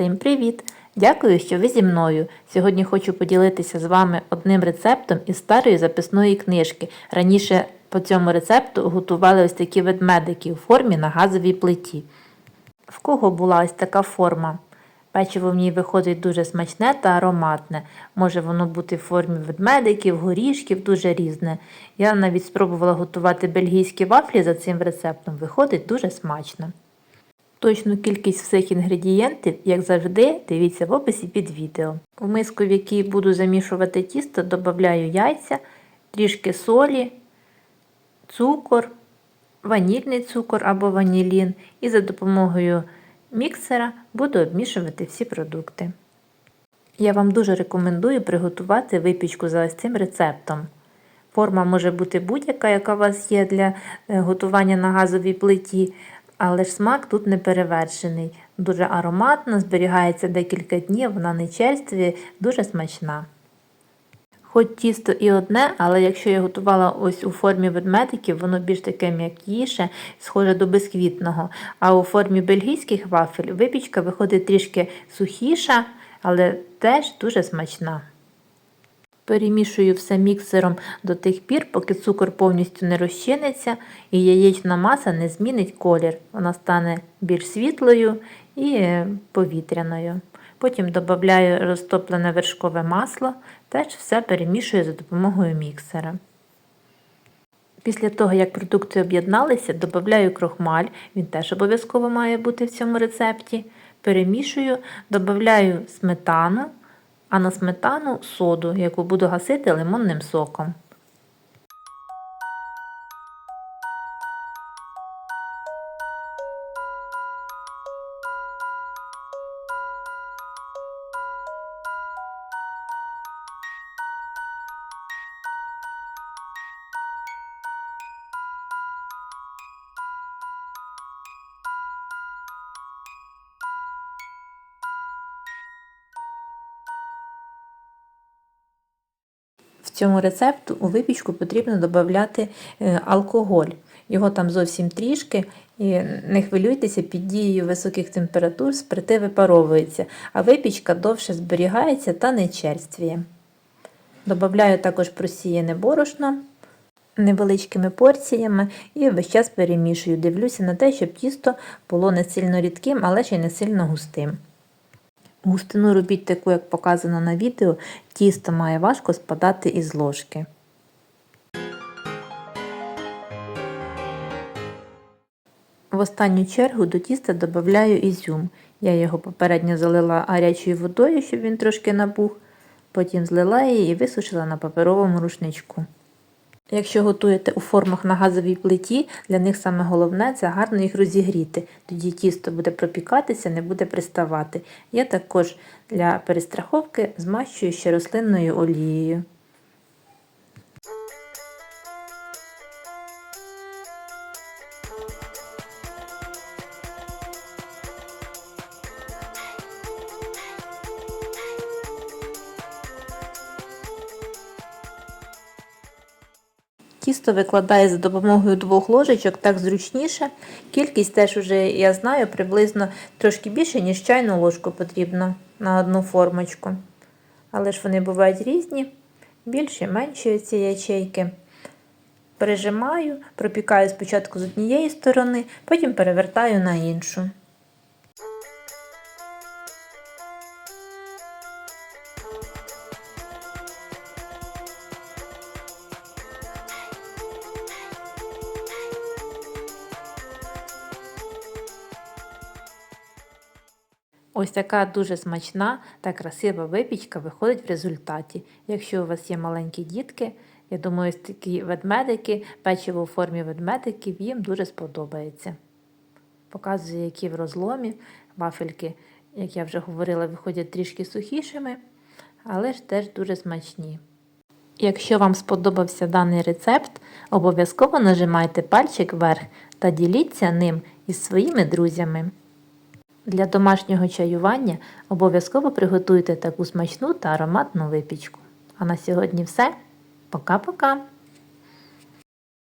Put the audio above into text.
Всім привіт! Дякую, що ви зі мною. Сьогодні хочу поділитися з вами одним рецептом із старої записної книжки. Раніше по цьому рецепту готували ось такі ведмедики у формі на газовій плиті. В кого була ось така форма? Печиво в ній виходить дуже смачне та ароматне. Може воно бути в формі ведмедиків, горішків, дуже різне. Я навіть спробувала готувати бельгійські вафлі за цим рецептом. Виходить дуже смачно. Точну кількість всіх інгредієнтів, як завжди, дивіться в описі під відео. В миску, в якій буду замішувати тісто, додаю яйця, трішки солі, цукор, ванільний цукор або ванілін і за допомогою міксера буду обмішувати всі продукти. Я вам дуже рекомендую приготувати випічку за ось цим рецептом. Форма може бути будь-яка, яка у вас є для е, готування на газовій плиті, але ж смак тут не перевершений. Дуже ароматно, зберігається декілька днів, вона не черствіє, дуже смачна. Хоч тісто і одне, але якщо я готувала ось у формі ведмедиків, воно більш таке м'якіше, схоже до бисквітного. А у формі бельгійських вафель випічка виходить трішки сухіша, але теж дуже смачна. Перемішую все міксером до тих пір, поки цукор повністю не розчиниться і яєчна маса не змінить колір. Вона стане більш світлою і е, повітряною. Потім додаю розтоплене вершкове масло, теж все перемішую за допомогою міксера. Після того, як продукти об'єдналися, додаю крохмаль, він теж обов'язково має бути в цьому рецепті. Перемішую, додаю сметану, а на сметану соду, яку буду гасити лимонним соком. Цьому рецепту у випічку потрібно додати е, алкоголь. Його там зовсім трішки, і не хвилюйтеся, під дією високих температур спирти випаровується, а випічка довше зберігається та не черствіє. Добавляю також просіяне борошно невеличкими порціями і весь час перемішую. Дивлюся на те, щоб тісто було не сильно рідким, але ще й не сильно густим. Густину робіть таку, як показано на відео, тісто має важко спадати із ложки. В останню чергу до тіста додаю ізюм. Я його попередньо залила гарячою водою, щоб він трошки набух, потім злила її і висушила на паперовому рушничку. Якщо готуєте у формах на газовій плиті, для них саме головне це гарно їх розігріти. Тоді тісто буде пропікатися, не буде приставати. Я також для перестраховки змащую ще рослинною олією. Тісто викладаю за допомогою двох ложечок, так зручніше. Кількість теж уже я знаю, приблизно трошки більше, ніж чайну ложку потрібно на одну формочку. Але ж вони бувають різні, більші, менші ці ячейки. Прижимаю, пропікаю спочатку з однієї сторони, потім перевертаю на іншу. Ось така дуже смачна та красива випічка виходить в результаті. Якщо у вас є маленькі дітки, я думаю, ось такі ведмедики, печиво у формі ведмедиків їм дуже сподобається. Показую, які в розломі вафельки, як я вже говорила, виходять трішки сухішими, але ж теж дуже смачні. Якщо вам сподобався даний рецепт, обов'язково нажимайте пальчик вверх та діліться ним із своїми друзями. Для домашнього чаювання обов'язково приготуйте таку смачну та ароматну випічку. А на сьогодні все. Пока-пока!